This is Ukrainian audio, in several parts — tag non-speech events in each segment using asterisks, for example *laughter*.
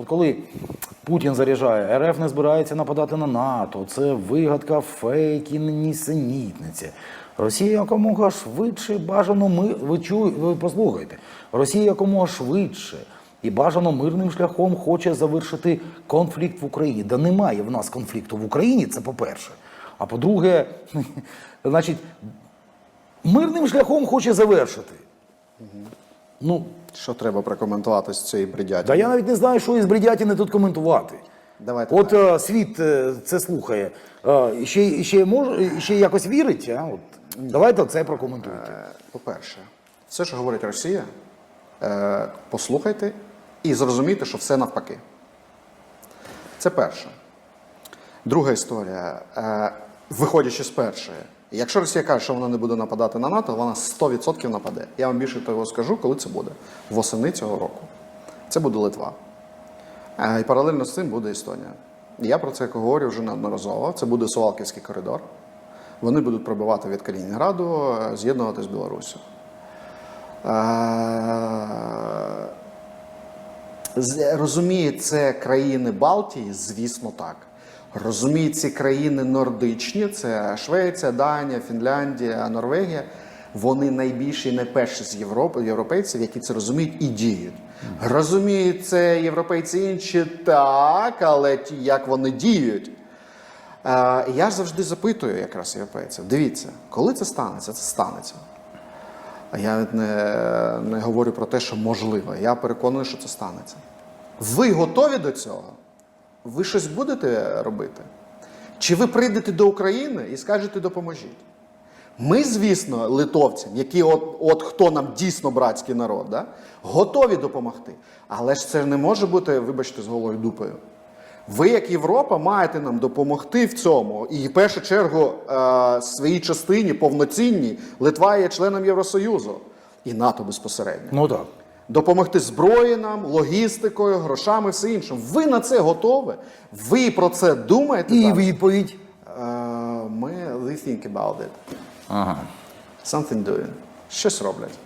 От коли Путін заряджає, РФ не збирається нападати на НАТО, це вигадка, фейки, нісенітниці. Росія якомога швидше бажано ми. Ви чує, ви послухайте. Росія якомога швидше і бажано мирним шляхом хоче завершити конфлікт в Україні. Да немає в нас конфлікту в Україні, це по-перше. А по-друге, *laughs* значить, мирним шляхом хоче завершити. Ну, Що треба прокоментувати з цієї бредяті? та я навіть не знаю, що із бредятини тут коментувати. Давайте От так. е, світ е, це слухає. Е, ще, ще, може, ще якось вірить, а? От, давайте це прокоментуйте. Е, По-перше, все, що говорить Росія, е, послухайте і зрозумійте, що все навпаки. Це перше. Друга історія. Е, Виходячи з першої, якщо Росія каже, що вона не буде нападати на НАТО, вона 100% нападе. Я вам більше того скажу, коли це буде. Восени цього року. Це буде Литва. Е, І паралельно з цим буде Естонія. Я про це говорю вже неодноразово. Це буде Сувалківський коридор. Вони будуть пробивати від Калінінграду, е, з'єднувати з Білоруссю. Е, Розуміє це країни Балтії, звісно, так. Розуміє ці країни нордичні, це Швеція, Данія, Фінляндія, Норвегія. Вони найбільші найперші з Європи, європейців, які це розуміють і діють. Розуміють це європейці інші так, але ті, як вони діють. Е, я ж завжди запитую якраз європейців: дивіться, коли це станеться, це станеться. Я не, не говорю про те, що можливо. Я переконаний, що це станеться. Ви готові до цього? Ви щось будете робити? Чи ви прийдете до України і скажете допоможіть? Ми, звісно, литовцям, які от, от хто нам дійсно братський народ, да, готові допомогти. Але ж це не може бути, вибачте, з голою дупою. Ви, як Європа, маєте нам допомогти в цьому. І в першу чергу е, своїй частині повноцінній Литва є членом Євросоюзу і НАТО безпосередньо. Ну так. Допомогти зброї нам, логістикою, грошами, все іншим. Ви на це готові? Ви про це думаєте? І зараз? відповідь. Е, ми we think about it. Ага. Something doing. Щось роблять.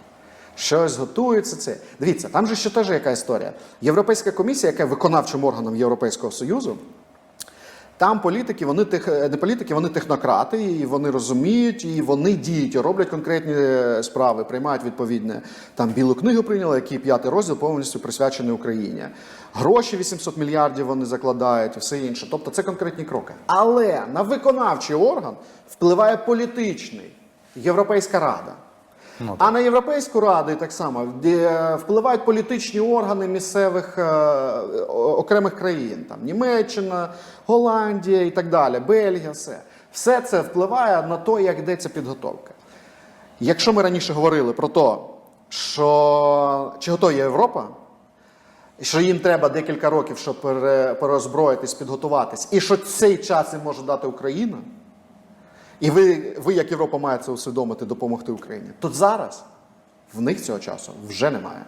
Щось готується це. Дивіться, там же ще теж яка історія. Європейська комісія, яка є виконавчим органом Європейського Союзу, там політики, вони тех, не політики, вони технократи, і вони розуміють, і вони діють, і роблять конкретні е, справи, приймають відповідне. Там білу книгу прийняли, який п'ятий розділ повністю присвячений Україні. Гроші 800 мільярдів вони закладають, і все інше. Тобто це конкретні кроки. Але на виконавчий орган впливає політичний Європейська Рада. А на Європейську раду і так само де впливають політичні органи місцевих е, окремих країн, там Німеччина, Голландія і так далі, Бельгія, все. Все це впливає на те, як йдеться підготовка. Якщо ми раніше говорили про те, що чи готова є Європа, що їм треба декілька років, щоб пере- переозброїтись, підготуватись, і що цей час їм може дати Україна, і ви, ви, як Європа, маєте це усвідомити, допомогти Україні. Тут зараз в них цього часу вже немає.